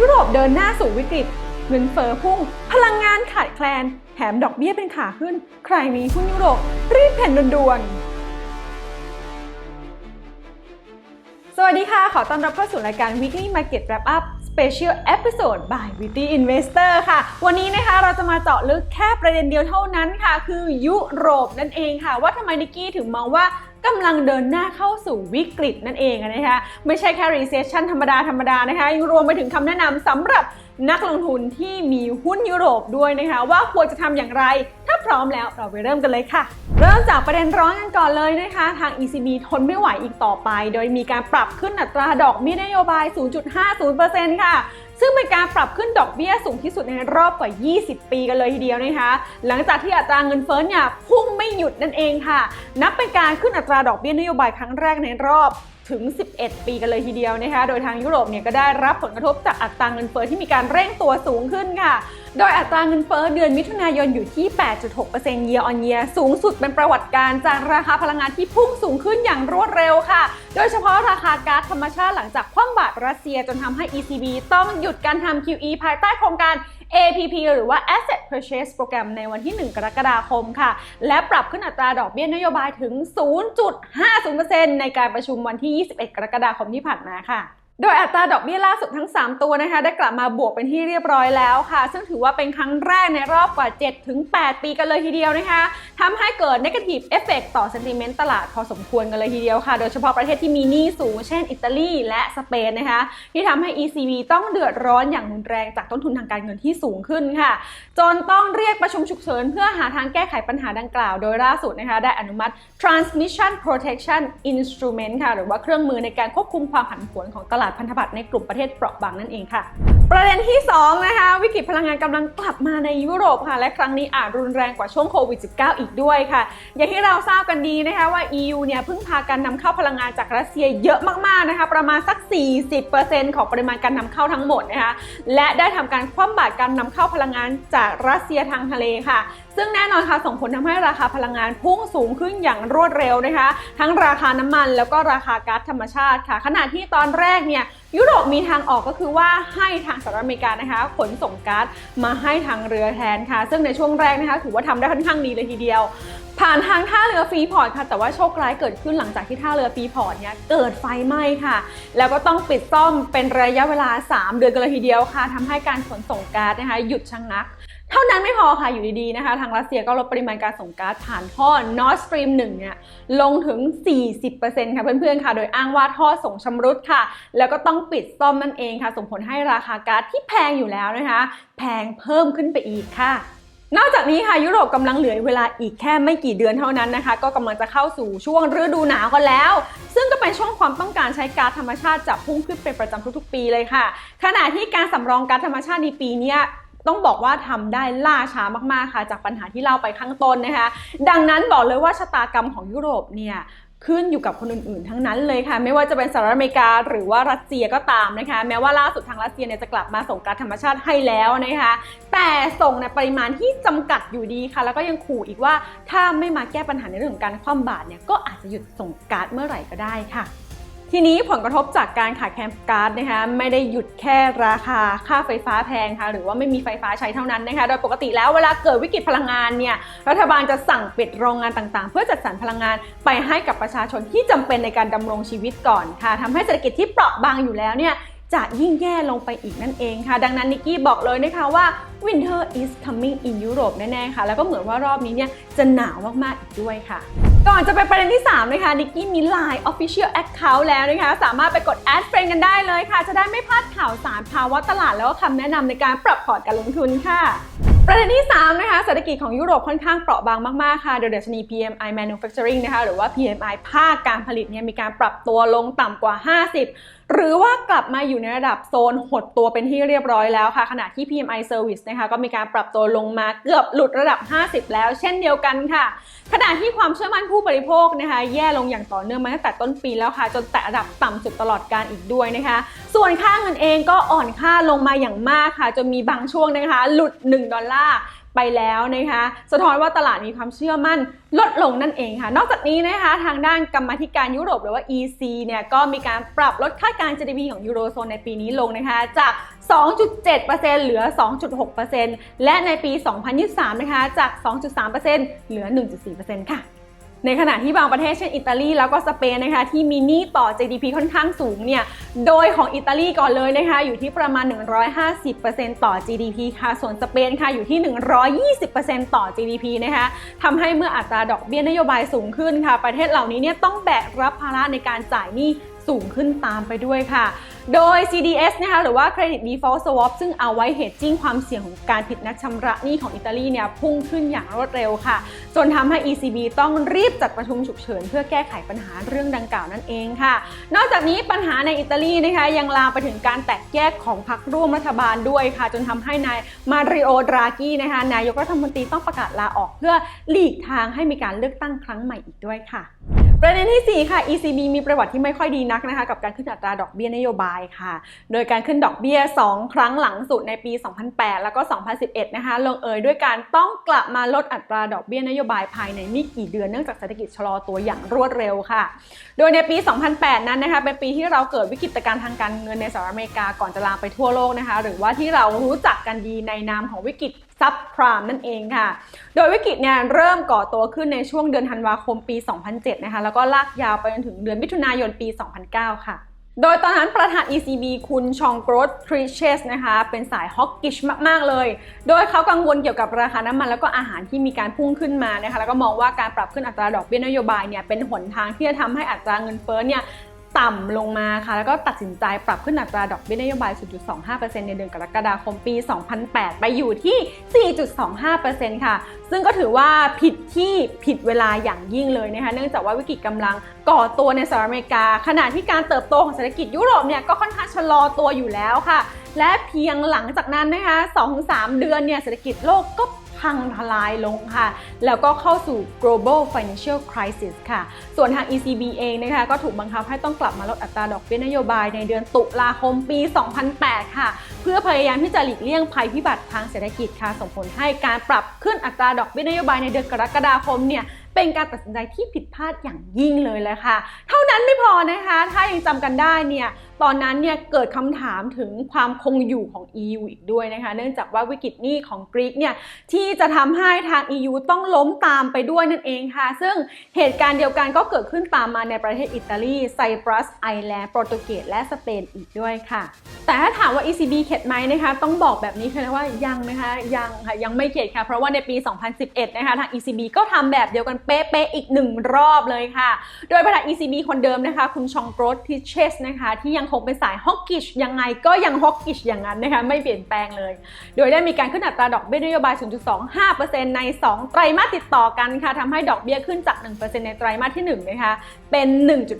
ยุโรปเดินหน้าสู่วิกฤต เงินเฟ้อพุ่ง พลังงานขาดแคลน แถมดอกเบี้ยเป็นขาขึ้น ใครมีหุ้นยุโรป รีบแผ่นด่วนๆ สวัสดีค่ะ ขอต้อนรับเข้าสู่รายการ Weekly Market Wrap Up Special Episode by Witty Investor ค่ะ วันนี้นะคะเราจะมาเจาะลึกแค่ประเด็นเดียวเท่านั้นค่ะ คือยุโรปนั่นเองค่ะ ว่าทำไมนิกกี้ถึงมองว่ากำลังเดินหน้าเข้าสู่วิกฤตนั่นเองนะคะ ไม่ใช่แค่ recession ธรรมดา ธรรมดานะคะยังรวมไปถึงคำแนะนำสำหรับ นักลงทุนที่มีหุ้นยุโรปด้วยนะคะ ว่าควรจะทำอย่างไร ถ้าพร้อมแล้วเราไปเริ่มกันเลยค่ะ เริ่มจากประเด็นร้อนกันก่อนเลยนะคะ ทาง ECB ทนไม่ไหวอีกต่อไป โดยมีการปรับขึ้นอัตราดอกเบี้ยนโยบาย 0.50%ค่ะซึ่งเป็นการปรับขึ้นดอกเบี้ยสูงที่สุดในรอบกว่า 20 ปีกันเลยทีเดียวนะคะ หลังจากที่อัตราเงินเฟ้อเนี่ยพุ่งไม่หยุดนั่นเองค่ะ นับเป็นการขึ้นอัตราดอกเบี้ยนโยบายครั้งแรกในรอบ ถึง 11 ปีกันเลยทีเดียวนะคะ โดยทางยุโรปเนี่ยก็ได้รับผลกระทบจากอัตราเงินเฟ้อที่มีการเร่งตัวสูงขึ้นค่ะ โดยอัตราเงินเฟ้อเดือนมิถุนายนอยู่ที่ 8.6% year on year สูงสุดเป็นประวัติการณ์จากราคาพลังงานที่พุ่งสูงขึ้นอย่างรวดเร็วค่ะ โดยเฉพาะราคาก๊าซธรรมชาติหลังจากคว่ำบาตรรัสเซียจนทำให้ ECB ต้องหยุดการทำ QE ภายใต้โครงการ APP หรือว่า Asset Purchase Program ในวันที่ 1 กรกฎาคมค่ะ และปรับขึ้นอัตราดอกเบี้ยนโยบายถึง 0.50%ในการประชุมวันที่ 21 กรกฎาคมที่ผ่านมาค่ะ โดยอัตราดอกเบี้ยล่าสุดทั้ง 3 ตัวนะคะ ได้กลับมาบวกเป็นที่เรียบร้อยแล้วค่ะ ซึ่งถือว่าเป็นครั้งแรกในรอบกว่า 7-8 ปีกันเลยทีเดียวนะคะทำให้เกิด negative effect ต่อ sentiment ตลาดพอสมควรกันเลยทีเดียวค่ะ โดยเฉพาะประเทศที่มีหนี้สูง เช่นอิตาลีและสเปนนะคะ ที่ทำให้ ECB ต้องเดือดร้อนอย่างรุนแรงจากต้นทุนทางการเงินที่สูงขึ้นค่ะ จนต้องเรียกประชุมฉุกเฉินเพื่อหาทางแก้ไขปัญหาดังกล่าว โดยล่าสุดนะคะได้อนุมัติ transmission protection instrument ค่ะหรือว่าเครื่องมือในการควบคุมความผันผวนของตลาดพันธบัตรในกลุ่มประเทศเปราะบางนั่นเองค่ะ ประเด็นที่ 2 นะคะ วิกฤตพลังงานกำลังกลับมาในยุโรปค่ะ และครั้งนี้อาจรุนแรงกว่าช่วงโควิด -19 อีกด้วยค่ะ อย่างที่เราทราบกันดีนะคะว่า EU เนี่ยเพิ่งพาการนำเข้าพลังงานจากรัสเซียเยอะมาก ๆ นะคะ ประมาณสัก 40%ของปริมาณการนำเข้าทั้งหมดนะคะ และได้ทำการคว่ำบาตรการนำเข้าพลังงานจากรัสเซียทางทะเลค่ะ ซึ่งแน่นอนค่ะส่งผลทำให้ราคาพลังงานพุ่งสูงขึ้นอย่างรวดเร็วนะคะ ทั้งราคาน้ำมันแล้วก็ราคาก๊าซธรรมชาติค่ะ ขณะที่ตอนแรกเนี่ยยุโรปมีทางออกก็คือว่าให้ทางสหรัฐอเมริกานะคะ ขนส่งก๊าซมาให้ทางเรือแทนค่ะ ซึ่งในช่วงแรกนะคะ ถือว่าทำได้ค่อนข้างดีเลยทีเดียว ผ่านทางท่าเรือฟรีพอร์ตค่ะ แต่ว่าโชคร้ายเกิดขึ้นหลังจากที่ท่าเรือฟรีพอร์ตเนี่ยเกิดไฟไหม้ค่ะ แล้วก็ต้องปิดซ่อมเป็นระยะเวลา 3 เดือนกันเลยทีเดียวค่ะทำให้การขนส่งก๊าซนะคะ หยุดชะงงัก เท่านั้นไม่พอค่ะอยู่ดีๆนะคะ ทางรัสเซียก็ลดปริมาณการส่งก๊าซผ่านท่อ Nord Stream 1 เนี่ยลงถึง 40%ค่ะเพื่อนๆค่ะ โดยอ้างว่าท่อส่งชำรุดค่ะ แล้วก็ต้องปิดซ่อมนั่นเองค่ะ ส่งผลให้ราคาก๊าซที่แพงอยู่แล้วนะคะ แพงเพิ่มขึ้นไปอีกค่ะนอกจากนี้ค่ะยุโรปกำลังเหลือเวลาอีกแค่ไม่กี่เดือนเท่านั้นนะคะ ก็กำลังจะเข้าสู่ช่วงฤดูหนาวกันแล้ว ซึ่งก็เป็นช่วงความต้องการใช้ก๊าซธรรมชาติจะพุ่งขึ้นเป็นประจำทุกๆ ปีเลยค่ะ ขณะที่การสำรองก๊าซธรรมชาติในปีเนี้ย ต้องบอกว่าทำได้ล่าช้ามากๆค่ะ จากปัญหาที่เล่าไปข้างต้นนะคะ ดังนั้นบอกเลยว่าชะตากรรมของยุโรปเนี่ยขึ้นอยู่กับคนอื่นๆ ทั้งนั้นเลยค่ะ ไม่ว่าจะเป็นสหรัฐอเมริกาหรือว่ารัสเซียก็ตามนะคะ แม้ว่าล่าสุดทางรัสเซียเนี่ยจะกลับมาส่งก๊าซธรรมชาติให้แล้วนะคะ แต่ส่งในปริมาณที่จำกัดอยู่ดีค่ะ แล้วก็ยังขู่อีกว่าถ้าไม่มาแก้ปัญหาในเรื่องของการคว่ำบาตรเนี่ยก็อาจจะหยุดส่งก๊าซเมื่อไหร่ก็ได้ค่ะ ทีนี้ผลกระทบจากการขาดแคลนก๊าซนะคะไม่ได้หยุดแค่ราคาค่าไฟฟ้าแพงค่ะหรือว่าไม่มีไฟฟ้าใช้เท่านั้นนะคะโดยปกติแล้วเวลาเกิดวิกฤตพลังงานเนี่ยรัฐบาลจะสั่งปิดโรงงานต่างๆ เพื่อจัดสรรพลังงานไปให้กับประชาชนที่จำเป็นในการดำรงชีวิตก่อนค่ะทำให้เศรษฐกิจที่เปราะบางอยู่แล้วเนี่ยจะยิ่งแย่ลงไปอีกนั่นเองค่ะ ดังนั้นนิกกี้บอกเลยนะคะว่า winter is coming in Europe แน่ๆค่ะ แล้วก็เหมือนว่ารอบนี้เนี่ยจะหนาวมากๆอีกด้วยค่ะ ก่อนจะไปประเด็นที่ 3 นะคะนิกกี้มี Line Official Account แล้วนะคะ สามารถไปกด Add Friend กันได้เลยค่ะ จะได้ไม่พลาดข่าวสารภาวะตลาดแล้วก็คำแนะนำในการปรับพอร์ตการลงทุนค่ะ ประเด็นที่ 3 นะคะเศรษฐกิจของยุโรปค่อนข้างเปราะบางมาก ๆ ค่ะโดยดัชนี PMI Manufacturing นะคะหรือว่า PMI ภาคการผลิตเนี่ยมีการปรับตัวลงต่ำกว่า 50 หรือว่ากลับมาอยู่ในระดับโซนหดตัวเป็นที่เรียบร้อยแล้วค่ะ ขณะที่ PMI Service นะคะก็มีการปรับตัวลงมาเกือบหลุดระดับ 50 แล้วเช่นเดียวกันค่ะ ขณะที่ความเชื่อมั่นผู้บริโภคนะคะ แย่ลงอย่างต่อเนื่องมาตั้งแต่ต้นปีแล้วค่ะ จนแตะระดับต่ำสุดตลอดการอีกด้วยนะคะ ส่วนค่าเงินเองก็อ่อนค่าลงมาอย่างมากค่ะจนมีบางช่วงนะคะ หลุด 1 ดอลลาร์ ไปแล้วนะคะ สะท้อนว่าตลาดมีความเชื่อมั่นลดลงนั่นเองค่ะ นอกจากนี้นะคะทางด้านกรรมธิการยุโรปหรือว่า EC เนี่ยก็มีการปรับลดคาดการ GDP ของยูโรโซนในปีนี้ลงนะคะจาก 2.7%เหลือ 2.6%และในปี 2023 นะคะจาก 2.3%เหลือ 1.4%ค่ะ ในขณะที่บางประเทศเช่นอิตาลีแล้วก็สเปนนะคะที่มีหนี้ต่อ GDP ค่อนข้างสูงเนี่ยโดยของอิตาลีก่อนเลยนะคะอยู่ที่ประมาณ 150%ต่อ GDP ค่ะ ส่วนสเปนค่ะอยู่ที่ 120%ต่อ GDP นะคะทำให้เมื่ออัตราดอกเบี้ยนโยบายสูงขึ้นค่ะ ประเทศเหล่านี้เนี่ยต้องแบกรับภาระในการจ่ายหนี้สูงขึ้นตามไปด้วยค่ะ โดย CDS นะคะหรือว่า Credit Default Swap ซึ่งเอาไว้ hedging ความเสี่ยงของการผิดนัดชำระหนี้ของอิตาลีเนี่ยพุ่งขึ้นอย่างรวดเร็วค่ะ จนทำให้ ECB ต้องรีบจัดประชุมฉุกเฉิน เพื่อแก้ไขปัญหาเรื่องดังกล่าวนั่นเองค่ะ นอกจากนี้ปัญหาในอิตาลีนะคะยังลามไปถึงการแตกแยกของพรรคร่วมรัฐบาลด้วยค่ะ จนทำให้นายมาริโอดรากีนะคะนายกรัฐมนตรีต้องประกาศลาออกเพื่อหลีกทางให้มีการเลือกตั้งครั้งใหม่อีกด้วยค่ะ ประเด็นที่ 4 ค่ะ ECB มีประวัติที่ไม่ค่อยดีนักนะคะ กับการขึ้นอัตราดอกเบี้ยนโยบายค่ะ โดยการขึ้นดอกเบี้ย 2 ครั้งหลังสุดในปี 2008 แล้วก็ 2011 นะคะ ลงเอยด้วยการต้องกลับมาลดอัตราดอกเบี้ยนโยบายภายในไม่กี่เดือนเนื่องจากเศรษฐกิจชะลอตัวอย่างรวดเร็วค่ะ โดยในปี 2008 นั้นนะคะ เป็นปีที่เราเกิดวิกฤตการณ์ทางการเงินในสหรัฐอเมริกาก่อนจะลามไปทั่วโลกนะคะ หรือว่าที่เรารู้จักกันดีในนามของวิกฤต ซับพรามนั่นเองค่ะ โดยวิกฤตเนี่ยเริ่มก่อตัวขึ้นในช่วงเดือนธันวาคมปี 2007 นะคะ แล้วก็ลากยาวไปจนถึงเดือนมิถุนายนปี 2009 ค่ะโดยตอนนั้นประธาน ECB คุณชองโกรธทริเชสนะคะ เป็นสายฮอกกิชมาก ๆ เลย โดยเขากังวลเกี่ยวกับราคาน้ำมันแล้วก็อาหารที่มีการพุ่งขึ้นมานะคะ แล้วก็มองว่าการปรับขึ้นอัตราดอกเบี้ยนโยบายเนี่ย เป็นหนทางที่จะทำให้อัตราเงินเฟ้อเนี่ย ต่ำลงมาค่ะ แล้วก็ตัดสินใจปรับขึ้นอัตราดอกเบี้ยนโยบาย 0.25%ในเดือนกรกฎาคมปี 2008 ไปอยู่ที่ 4.25%ค่ะ ซึ่งก็ถือว่าผิดที่ผิดเวลาอย่างยิ่งเลยนะคะ เนื่องจากว่าวิกฤตกำลังก่อตัวในสหรัฐอเมริกา ขณะที่การเติบโตของเศรษฐกิจยุโรปเนี่ยก็ค่อนข้างชะลอตัวอยู่แล้วค่ะ และเพียงหลังจากนั้นนะคะ 2-3 เดือนเนี่ยเศรษฐกิจโลกก็ พังทลายลงค่ะ แล้วก็เข้าสู่ global financial crisis ค่ะ ส่วนทาง ECB เองนะคะก็ถูกบังคับให้ต้องกลับมาลดอัตราดอกเบี้ยนโยบายในเดือนตุลาคมปี 2008 ค่ะ เพื่อพยายามที่จะหลีกเลี่ยงภัยพิบัติทางเศรษฐกิจค่ะ ส่งผลให้การปรับขึ้นอัตราดอกเบี้ยนโยบายในเดือนกรกฎาคมเนี่ยเป็นการตัดสินใจที่ผิดพลาดอย่างยิ่งเลยแหละค่ะ เท่านั้นไม่พอนะคะ ถ้ายังจำกันได้เนี่ย ตอนนั้นเนี่ยเกิดคำถามถึงความคงอยู่ของ EU อีกด้วยนะคะ เนื่องจากว่าวิกฤตหนี้ของกรีกเนี่ยที่จะทำให้ทาง EU ต้องล้มตามไปด้วยนั่นเองค่ะ ซึ่งเหตุการณ์เดียวกันก็เกิดขึ้นตามมาในประเทศอิตาลีไซปรัส ไอแลนด์โปรตุเกสและสเปนอีกด้วยค่ะ แต่ถ้าถามว่า ECB เข็ดไหมนะคะต้องบอกแบบนี้ค่ะว่ายังนะคะยังค่ะยังไม่เข็ดค่ะ เพราะว่าในปี 2011 นะคะทาง ECB ก็ทำแบบเดียวกันเป๊ะๆอีกหนึ่งรอบเลยค่ะ โดยประธาน ECB คนเดิมนะคะ คุณชองโกรธทิเชสนะคะที่ยังคงเป็นสายฮอกกิชยังไงก็ยังฮอกกิชอย่างนั้นนะคะไม่เปลี่ยนแปลงเลย โดยได้มีการขึ้นอัตราดอกเบี้ยนโยบาย 0.25%ใน 2 ไตรมาสติดต่อกันค่ะทำให้ดอกเบี้ยขึ้นจาก 1%ในไตรมาสที่1นะคะเป็น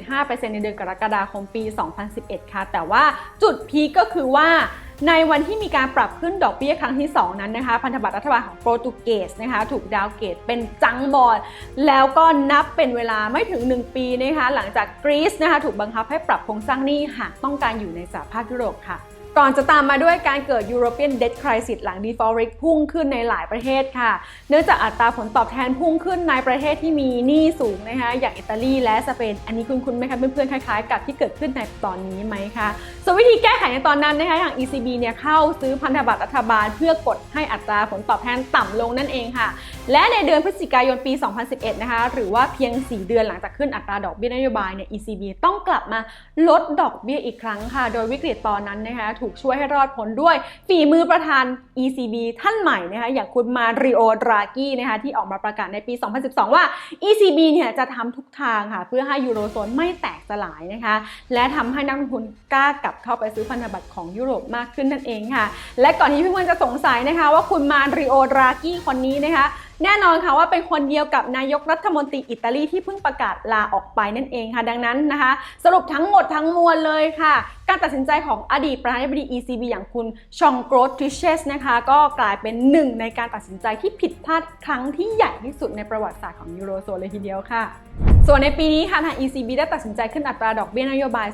1.5%ในเดือนกรกฎาคมปี 2011 ค่ะ แต่ว่าจุดพีก็คือว่า ในวันที่มีการปรับขึ้นดอกเบี้ยครั้งที่ 2 นั้นนะคะ พันธบัตรรัฐบาลของโปรตุเกสนะคะถูกดาวเกตเป็นจังบอลแล้วก็นับเป็นเวลาไม่ถึง 1 ปีนะคะหลังจากกรีซนะคะถูกบังคับให้ปรับโครงสร้างหนี้หากต้องการอยู่ในสหภาพยุโรปค่ะ ก่อนจะตามมาด้วยการเกิด European Debt Crisis หลัง default rate พุ่งขึ้นในหลายประเทศค่ะ เนื่องจากอัตราผลตอบแทนพุ่งขึ้นในประเทศที่มีหนี้สูงนะคะ อย่างอิตาลีและสเปน อันนี้คุณคุณไหมคะเพื่อนๆคล้ายๆ กับที่เกิดขึ้นในตอนนี้ไหมคะ ส่วนวิธีแก้ไขในตอนนั้นนะคะอย่าง ECB เนี่ยเข้าซื้อพันธบัตรรัฐบาล เพื่อกดให้อัตราผลตอบแทนต่ำลงนั่นเองค่ะ และในเดือนพฤศจิกายนปี 2011 นะคะ หรือว่าเพียง 4 เดือนหลังจากขึ้นอัตราดอกเบี้ยนโยบายเนี่ย ECB ต้องกลับมาลดดอกเบี้ยอีกครั้งค่ะ โดยวิกฤตตอนนั้นนะคะถูกช่วยให้รอดพ้นด้วย ฝีมือประธาน ECB ท่านใหม่นะคะอย่างคุณมาริโอดรากีนะคะที่ออกมาประกาศในปี 2012 ว่า ECB เนี่ยจะทำทุกทางค่ะเพื่อให้ยูโรโซนไม่แตกสลายนะคะและทำให้นักลงทุนกล้ากลับเข้าไปซื้อพันธบัตรของยุโรปมากขึ้นนั่นเองค่ะ และก่อนที่เพื่อนๆจะสงสัยนะคะว่าคุณมาริโอดรากีคนนี้นะคะ แน่นอนค่ะว่าเป็นคนเดียวกับนายกรัฐมนตรีอิตาลีที่เพิ่งประกาศลาออกไปนั่นเองค่ะ ดังนั้นนะคะ สรุปทั้งหมดทั้งมวลเลยค่ะ การตัดสินใจของอดีตประธานาธิบดี ECB อย่างคุณชองโกรทริเชสนะคะก็กลายเป็นหนึ่งในการตัดสินใจที่ผิดพลาดครั้งที่ใหญ่ที่สุดในประวัติศาสตร์ของยูโรโซนเลยทีเดียวค่ะ ส่วนในปีนี้ค่ะทาง ECB ได้ตัดสินใจขึ้นอัตราดอกเบี้ยนโยบาย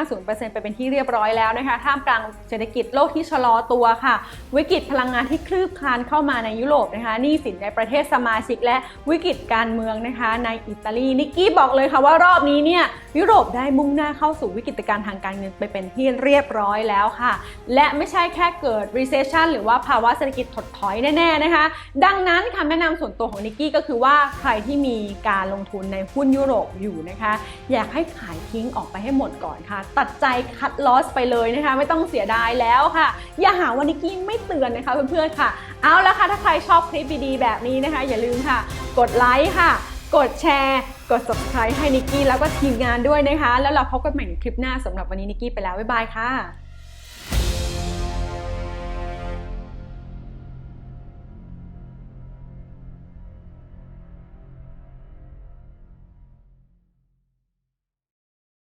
0.50%ไปเป็นที่เรียบร้อยแล้วนะคะ ท่ามกลางเศรษฐกิจโลกที่ชะลอตัวค่ะ วิกฤตพลังงานที่คลืบคลานเข้ามาในยุโรปนะคะหนี้สินในประเทศสมาชิก และวิกฤตการเมืองนะคะ ในอิตาลีนิกกี้บอกเลยค่ะว่ารอบนี้เนี่ยยุโรปได้มุ่งหน้าเข้าสู่วิกฤตการณ์ทางการเงินไปเป็นที่เรียบร้อยแล้วค่ะ และไม่ใช่แค่เกิด recession หรือว่าภาวะเศรษฐกิจถดถอยแน่ๆนะคะ ดังนั้นคำแนะนำส่วนตัวของนิกกี้ก็คือว่าใครที่มีการลงทุนในหุ้นยุโรปอยู่นะคะ อยากให้ขายทิ้งออกไปให้หมดก่อนค่ะ ตัดใจคัดลอสไปเลยนะคะ ไม่ต้องเสียดายแล้วค่ะ อย่าหาว่านิกกี้ไม่เตือนนะคะเพื่อนๆค่ะ เอาละค่ะถ้าใครชอบคลิปดีๆแบบนี้นะคะ อย่าลืมค่ะ กดไลค์ค่ะ กดแชร์ กด subscribe ให้นิกกี้แล้วก็ทีมงานด้วยนะคะ แล้วเราพบกันใหม่ในคลิปหน้าสำหรับวันนี้นิกกี้ไปแล้วบ๊ายบายค่ะ